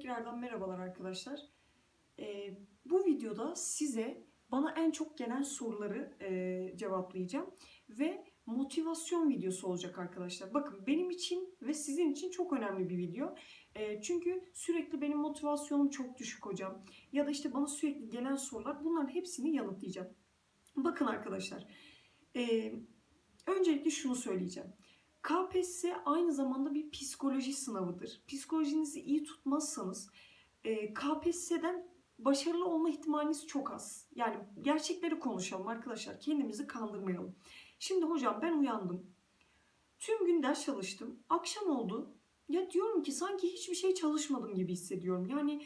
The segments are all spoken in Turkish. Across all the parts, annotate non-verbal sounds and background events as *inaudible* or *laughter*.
Tekrardan merhabalar arkadaşlar. Ee, bu videoda size bana en çok gelen soruları e, cevaplayacağım ve motivasyon videosu olacak arkadaşlar. Bakın benim için ve sizin için çok önemli bir video. E, çünkü sürekli benim motivasyonum çok düşük hocam ya da işte bana sürekli gelen sorular bunların hepsini yanıtlayacağım. Bakın arkadaşlar, e, öncelikle şunu söyleyeceğim. KPSS aynı zamanda bir psikoloji sınavıdır. Psikolojinizi iyi tutmazsanız e, KPSS'den başarılı olma ihtimaliniz çok az. Yani gerçekleri konuşalım arkadaşlar. Kendimizi kandırmayalım. Şimdi hocam ben uyandım. Tüm gün ders çalıştım. Akşam oldu. Ya diyorum ki sanki hiçbir şey çalışmadım gibi hissediyorum. Yani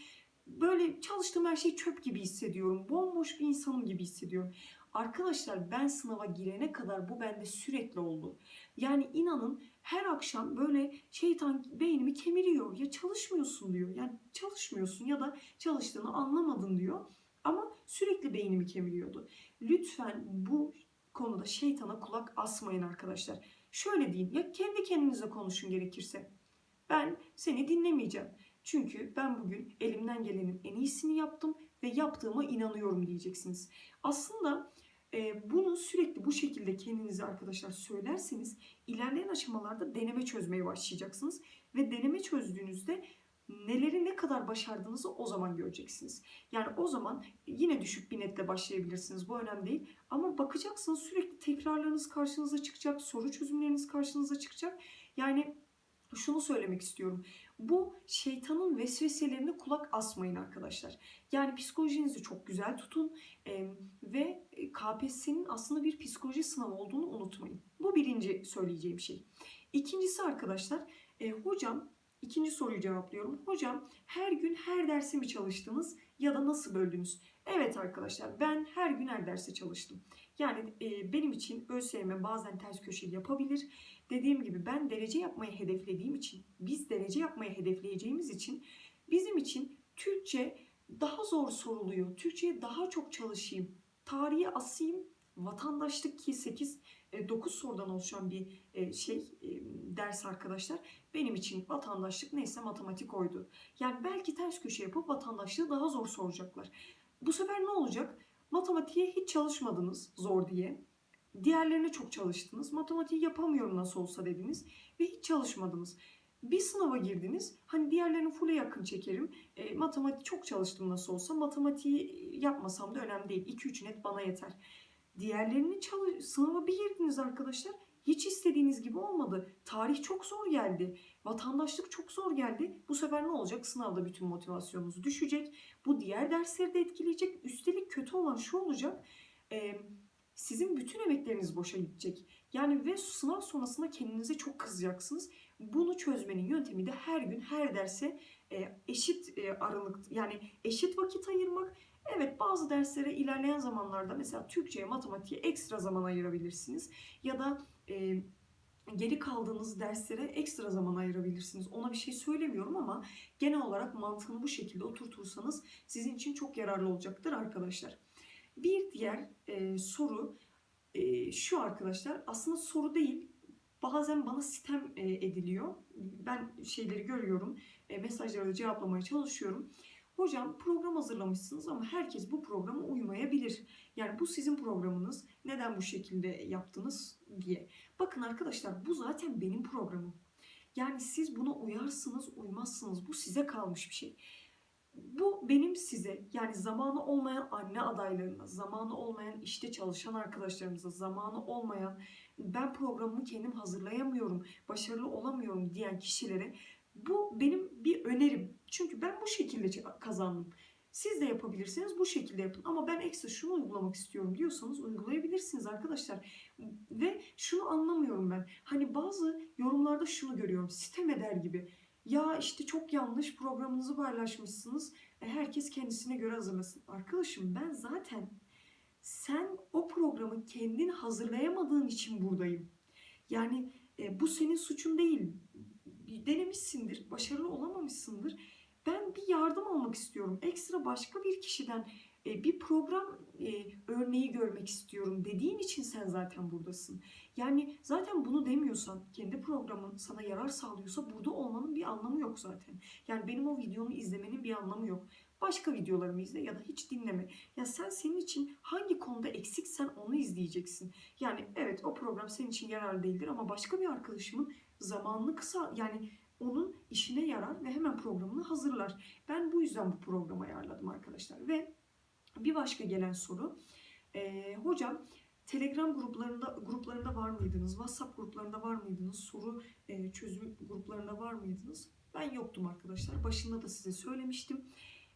böyle çalıştığım her şey çöp gibi hissediyorum. Bomboş bir insanım gibi hissediyorum. Arkadaşlar ben sınava girene kadar bu bende sürekli oldu. Yani inanın her akşam böyle şeytan beynimi kemiriyor. Ya çalışmıyorsun diyor. Yani çalışmıyorsun ya da çalıştığını anlamadın diyor. Ama sürekli beynimi kemiriyordu. Lütfen bu konuda şeytana kulak asmayın arkadaşlar. Şöyle deyin ya kendi kendinize konuşun gerekirse. Ben seni dinlemeyeceğim. Çünkü ben bugün elimden gelenin en iyisini yaptım ve yaptığıma inanıyorum diyeceksiniz. Aslında bunu sürekli bu şekilde kendinize arkadaşlar söylerseniz ilerleyen aşamalarda deneme çözmeye başlayacaksınız. Ve deneme çözdüğünüzde neleri ne kadar başardığınızı o zaman göreceksiniz. Yani o zaman yine düşük bir netle başlayabilirsiniz. Bu önemli değil. Ama bakacaksınız sürekli tekrarlarınız karşınıza çıkacak. Soru çözümleriniz karşınıza çıkacak. Yani şunu söylemek istiyorum. Bu şeytanın vesveselerine kulak asmayın arkadaşlar. Yani psikolojinizi çok güzel tutun e, ve KPSS'nin aslında bir psikoloji sınavı olduğunu unutmayın. Bu birinci söyleyeceğim şey. İkincisi arkadaşlar, e, hocam ikinci soruyu cevaplıyorum. Hocam her gün her derse mi çalıştınız ya da nasıl böldünüz? Evet arkadaşlar ben her gün her derse çalıştım. Yani e, benim için ÖSYM bazen ters köşe yapabilir. Dediğim gibi ben derece yapmayı hedeflediğim için, biz derece yapmayı hedefleyeceğimiz için bizim için Türkçe daha zor soruluyor. Türkçe'ye daha çok çalışayım. Tarihi asayım. Vatandaşlık ki 8 9 sorudan oluşan bir e, şey e, ders arkadaşlar. Benim için vatandaşlık neyse matematik oydu. Yani belki ters köşe yapıp vatandaşlığı daha zor soracaklar. Bu sefer ne olacak? Matematiğe hiç çalışmadınız zor diye. Diğerlerine çok çalıştınız. Matematiği yapamıyorum nasıl olsa dediniz ve hiç çalışmadınız. Bir sınava girdiniz. Hani diğerlerini full'e yakın çekerim. E, matematik çok çalıştım nasıl olsa. Matematiği yapmasam da önemli değil. 2-3 net bana yeter. Diğerlerini çalış sınava bir girdiniz arkadaşlar. Hiç istediğiniz gibi olmadı. Tarih çok zor geldi. Vatandaşlık çok zor geldi. Bu sefer ne olacak? Sınavda bütün motivasyonunuz düşecek. Bu diğer dersleri de etkileyecek. Üstelik kötü olan şu olacak. E, sizin bütün emekleriniz boşa gidecek. Yani ve sınav sonrasında kendinize çok kızacaksınız. Bunu çözmenin yöntemi de her gün her derse e, eşit e, aralık yani eşit vakit ayırmak. Evet bazı derslere ilerleyen zamanlarda mesela Türkçe'ye, matematiğe ekstra zaman ayırabilirsiniz. Ya da e, geri kaldığınız derslere ekstra zaman ayırabilirsiniz. Ona bir şey söylemiyorum ama genel olarak mantığını bu şekilde oturtursanız sizin için çok yararlı olacaktır arkadaşlar. Bir diğer e, soru e, şu arkadaşlar aslında soru değil bazen bana sitem e, ediliyor. Ben şeyleri görüyorum e, mesajları cevaplamaya çalışıyorum. Hocam program hazırlamışsınız ama herkes bu programa uymayabilir. Yani bu sizin programınız. Neden bu şekilde yaptınız diye. Bakın arkadaşlar bu zaten benim programım. Yani siz buna uyarsınız, uymazsınız. Bu size kalmış bir şey. Bu benim size yani zamanı olmayan anne adaylarına, zamanı olmayan işte çalışan arkadaşlarımıza, zamanı olmayan ben programımı kendim hazırlayamıyorum, başarılı olamıyorum diyen kişilere bu benim bir önerim. Çünkü ben bu şekilde kazandım. Siz de yapabilirsiniz bu şekilde yapın ama ben ekstra şunu uygulamak istiyorum diyorsanız uygulayabilirsiniz arkadaşlar. Ve şunu anlamıyorum ben. Hani bazı yorumlarda şunu görüyorum sitem eder gibi. Ya işte çok yanlış programınızı paylaşmışsınız. E, herkes kendisine göre hazırlasın. Arkadaşım ben zaten sen o programı kendin hazırlayamadığın için buradayım. Yani e, bu senin suçun değil. Denemişsindir, başarılı olamamışsındır. Ben bir yardım almak istiyorum. Ekstra başka bir kişiden e, bir program e, örneği görmek istiyorum dediğin için sen zaten buradasın. Yani zaten bunu demiyorsan, kendi programın sana yarar sağlıyorsa burada olmanın bir anlamı yok zaten. Yani benim o videomu izlemenin bir anlamı yok. Başka videolarımı izle ya da hiç dinleme. Ya sen senin için hangi konuda eksiksen onu izleyeceksin. Yani evet o program senin için yararlı değildir ama başka bir arkadaşımın zamanını kısa yani onun işine yarar ve hemen programını hazırlar. Ben bu yüzden bu programı ayarladım arkadaşlar. Ve bir başka gelen soru. Ee, hocam Telegram gruplarında gruplarında var mıydınız? WhatsApp gruplarında var mıydınız? Soru e, çözüm gruplarında var mıydınız? Ben yoktum arkadaşlar. Başında da size söylemiştim.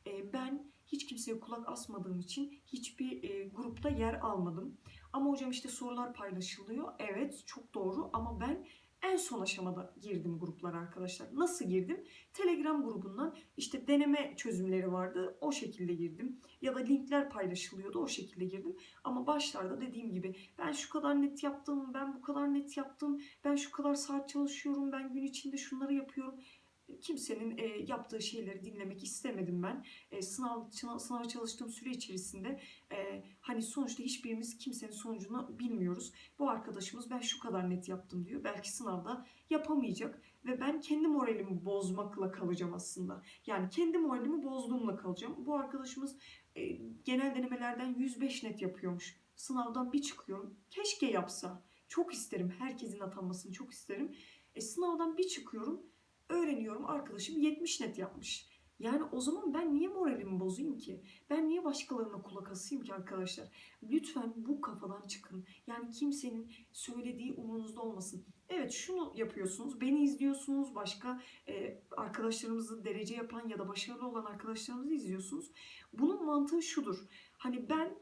E, ben hiç kimseye kulak asmadığım için hiçbir e, grupta yer almadım. Ama hocam işte sorular paylaşılıyor. Evet çok doğru ama ben en son aşamada girdim gruplara arkadaşlar. Nasıl girdim? Telegram grubundan işte deneme çözümleri vardı. O şekilde girdim. Ya da linkler paylaşılıyordu. O şekilde girdim. Ama başlarda dediğim gibi ben şu kadar net yaptım, ben bu kadar net yaptım, ben şu kadar saat çalışıyorum, ben gün içinde şunları yapıyorum kimsenin e, yaptığı şeyleri dinlemek istemedim ben. E, sınav sınava çalıştığım süre içerisinde e, hani sonuçta hiçbirimiz kimsenin sonucunu bilmiyoruz. Bu arkadaşımız ben şu kadar net yaptım diyor. Belki sınavda yapamayacak ve ben kendi moralimi bozmakla kalacağım aslında. Yani kendi moralimi bozduğumla kalacağım. Bu arkadaşımız e, genel denemelerden 105 net yapıyormuş. Sınavdan bir çıkıyorum. Keşke yapsa. Çok isterim. Herkesin atanmasını çok isterim. E, sınavdan bir çıkıyorum öğreniyorum arkadaşım 70 net yapmış. Yani o zaman ben niye moralimi bozayım ki? Ben niye başkalarına kulak asayım ki arkadaşlar? Lütfen bu kafadan çıkın. Yani kimsenin söylediği umurunuzda olmasın. Evet şunu yapıyorsunuz. Beni izliyorsunuz. Başka e, arkadaşlarımızı derece yapan ya da başarılı olan arkadaşlarımızı izliyorsunuz. Bunun mantığı şudur. Hani ben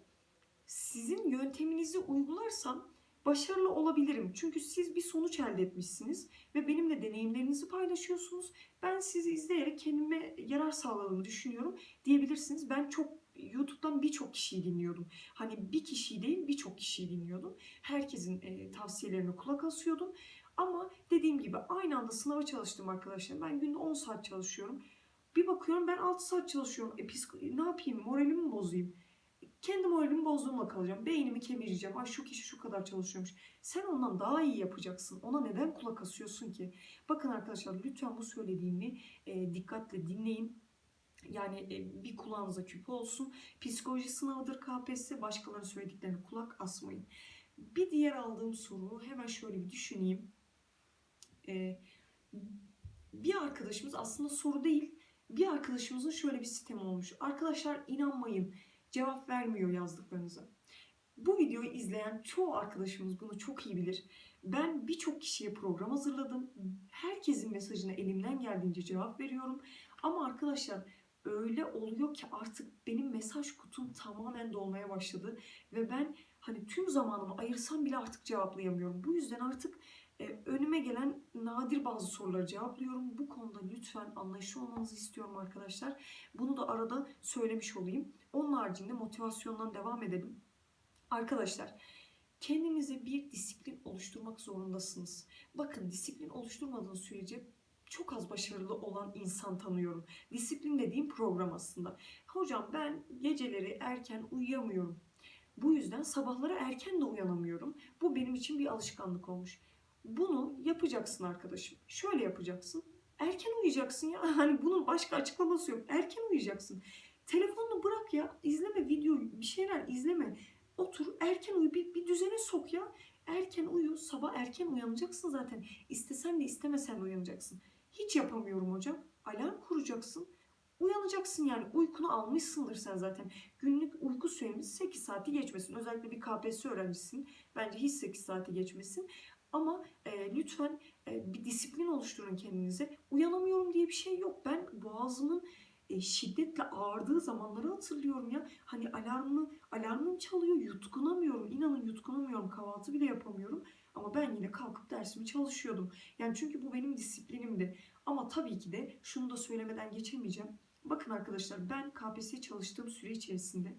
sizin yönteminizi uygularsam başarılı olabilirim. Çünkü siz bir sonuç elde etmişsiniz ve benimle deneyimlerinizi paylaşıyorsunuz. Ben sizi izleyerek kendime yarar sağladığını düşünüyorum diyebilirsiniz. Ben çok YouTube'dan birçok kişiyi dinliyordum. Hani bir kişiyi değil birçok kişiyi dinliyordum. Herkesin e, tavsiyelerine kulak asıyordum. Ama dediğim gibi aynı anda sınava çalıştım arkadaşlar. Ben günde 10 saat çalışıyorum. Bir bakıyorum ben 6 saat çalışıyorum. E, ne yapayım moralimi mi bozayım? Kendi moralimi bozduğumla kalacağım. Beynimi kemireceğim. Ay şu kişi şu kadar çalışıyormuş. Sen ondan daha iyi yapacaksın. Ona neden kulak asıyorsun ki? Bakın arkadaşlar lütfen bu söylediğimi e, dikkatle dinleyin. Yani e, bir kulağınıza küpe olsun. Psikoloji sınavıdır KPSS. Başkalarının söylediklerine kulak asmayın. Bir diğer aldığım soru hemen şöyle bir düşüneyim. E, bir arkadaşımız aslında soru değil. Bir arkadaşımızın şöyle bir sistemi olmuş. Arkadaşlar inanmayın cevap vermiyor yazdıklarınıza. Bu videoyu izleyen çoğu arkadaşımız bunu çok iyi bilir. Ben birçok kişiye program hazırladım. Herkesin mesajına elimden geldiğince cevap veriyorum. Ama arkadaşlar öyle oluyor ki artık benim mesaj kutum tamamen dolmaya başladı ve ben hani tüm zamanımı ayırsam bile artık cevaplayamıyorum. Bu yüzden artık e, önüme gelen nadir bazı soruları cevaplıyorum. Bu konuda lütfen anlayışlı olmanızı istiyorum arkadaşlar. Bunu da arada söylemiş olayım. Onun haricinde motivasyondan devam edelim. Arkadaşlar kendinize bir disiplin oluşturmak zorundasınız. Bakın disiplin oluşturmadığınız sürece çok az başarılı olan insan tanıyorum. Disiplin dediğim program aslında. Hocam ben geceleri erken uyuyamıyorum. Bu yüzden sabahları erken de uyanamıyorum. Bu benim için bir alışkanlık olmuş. Bunu yapacaksın arkadaşım. Şöyle yapacaksın. Erken uyuyacaksın ya. *laughs* Hani bunun başka açıklaması yok. Erken uyuyacaksın. Telefonunu bırak ya. İzleme video, bir şeyler izleme. Otur erken uyu. Bir, bir düzene sok ya. Erken uyu. Sabah erken uyanacaksın zaten. İstesen de istemesen de uyanacaksın. Hiç yapamıyorum hocam. Alarm kuracaksın. Uyanacaksın yani. Uykunu almışsındır sen zaten. Günlük uyku süremiz 8 saati geçmesin. Özellikle bir KPSS öğrencisin. Bence hiç 8 saati geçmesin. Ama e, lütfen e, bir disiplin oluşturun kendinize. Uyanamıyorum diye bir şey yok. Ben boğazımın e, şiddetle ağrıdığı zamanları hatırlıyorum ya. Hani alarmı, alarmım çalıyor yutkunamıyorum. İnanın yutkunamıyorum. Kahvaltı bile yapamıyorum. Ama ben yine kalkıp dersimi çalışıyordum. Yani çünkü bu benim disiplinimdi. Ama tabii ki de şunu da söylemeden geçemeyeceğim. Bakın arkadaşlar ben KPSS çalıştığım süre içerisinde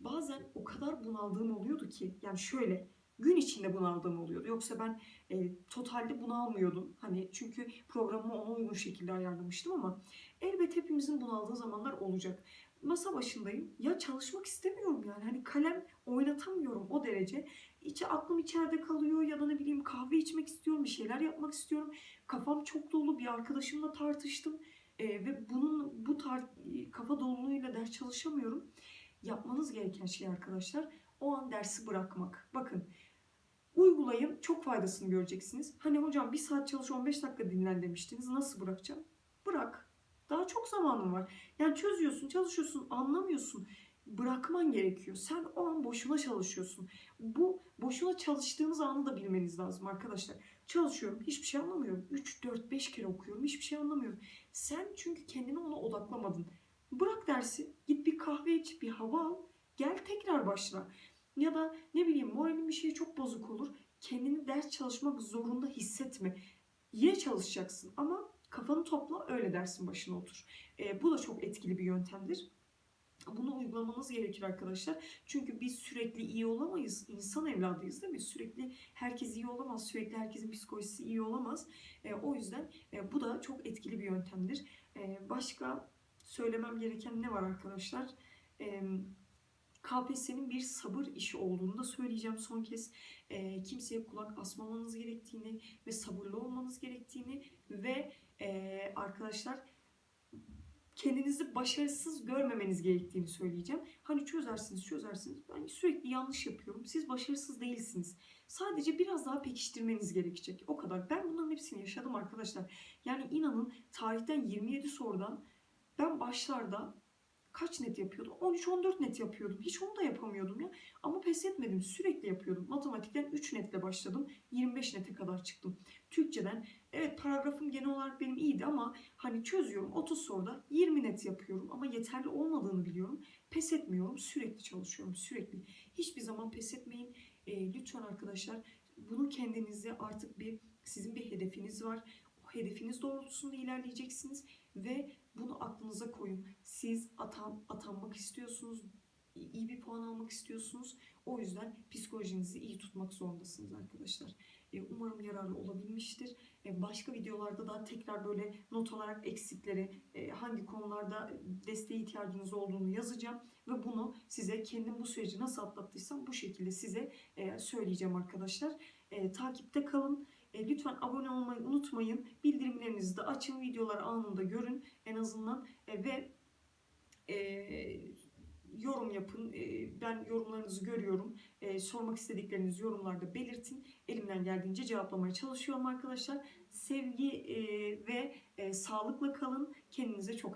bazen o kadar bunaldığım oluyordu ki yani şöyle gün içinde bunaldığım oluyordu. Yoksa ben e, totalde bunalmıyordum. Hani çünkü programımı ona uygun şekilde ayarlamıştım ama elbet hepimizin bunaldığı zamanlar olacak. Masa başındayım. Ya çalışmak istemiyorum yani. Hani kalem oynatamıyorum o derece. İçi aklım içeride kalıyor ya da ne bileyim kahve içmek istiyorum, bir şeyler yapmak istiyorum. Kafam çok dolu. Bir arkadaşımla tartıştım. E, ve bunun bu tar- kafa doluluğuyla ders çalışamıyorum. Yapmanız gereken şey arkadaşlar o an dersi bırakmak. Bakın uygulayın çok faydasını göreceksiniz. Hani hocam bir saat çalış 15 dakika dinlen demiştiniz. Nasıl bırakacağım? Bırak. Daha çok zamanın var. Yani çözüyorsun, çalışıyorsun, anlamıyorsun. Bırakman gerekiyor. Sen o an boşuna çalışıyorsun. Bu boşuna çalıştığınız anı da bilmeniz lazım arkadaşlar. Çalışıyorum, hiçbir şey anlamıyorum. 3, 4, 5 kere okuyorum, hiçbir şey anlamıyorum. Sen çünkü kendini ona odaklamadın. Bırak dersi, git bir kahve iç, bir hava al. Gel tekrar başla. Ya da ne bileyim moralin bir şey çok bozuk olur. Kendini ders çalışmak zorunda hissetme. Yine çalışacaksın ama kafanı topla öyle dersin başına otur. E, bu da çok etkili bir yöntemdir. Bunu uygulamanız gerekir arkadaşlar. Çünkü biz sürekli iyi olamayız. İnsan evladıyız değil mi? Sürekli herkes iyi olamaz. Sürekli herkesin psikolojisi iyi olamaz. E, o yüzden e, bu da çok etkili bir yöntemdir. E, başka söylemem gereken ne var arkadaşlar? E, KPSS'nin bir sabır işi olduğunu da söyleyeceğim son kez. E, kimseye kulak asmamanız gerektiğini ve sabırlı olmanız gerektiğini ve e, arkadaşlar kendinizi başarısız görmemeniz gerektiğini söyleyeceğim. Hani çözersiniz çözersiniz. Ben sürekli yanlış yapıyorum. Siz başarısız değilsiniz. Sadece biraz daha pekiştirmeniz gerekecek. O kadar. Ben bunların hepsini yaşadım arkadaşlar. Yani inanın tarihten 27 sorudan ben başlarda kaç net yapıyordum? 13-14 net yapıyordum. Hiç onu da yapamıyordum ya. Ama pes etmedim. Sürekli yapıyordum. Matematikten 3 netle başladım. 25 nete kadar çıktım. Türkçeden evet paragrafım genel olarak benim iyiydi ama hani çözüyorum 30 soruda 20 net yapıyorum ama yeterli olmadığını biliyorum. Pes etmiyorum. Sürekli çalışıyorum. Sürekli. Hiçbir zaman pes etmeyin. E, lütfen arkadaşlar bunu kendinize artık bir sizin bir hedefiniz var. Hedefiniz doğrultusunda ilerleyeceksiniz ve bunu aklınıza koyun. Siz atan, atanmak istiyorsunuz, iyi bir puan almak istiyorsunuz. O yüzden psikolojinizi iyi tutmak zorundasınız arkadaşlar. E, Umarım yararlı olabilmiştir. E, Başka videolarda da tekrar böyle not olarak eksikleri, e, hangi konularda desteğe ihtiyacınız olduğunu yazacağım. Ve bunu size kendim bu süreci nasıl atlattıysam bu şekilde size söyleyeceğim arkadaşlar. Takipte kalın. E, Lütfen abone olmayı unutmayın. Bildirimlerinizi de açın. Videoları anında görün en azından. E, Ve e, yorum yapın. E, Ben yorumlarınızı görüyorum. E, Sormak istediklerinizi yorumlarda belirtin. Elimden geldiğince cevaplamaya çalışıyorum arkadaşlar. Sevgi e, ve sağlıkla kalın. Kendinize çok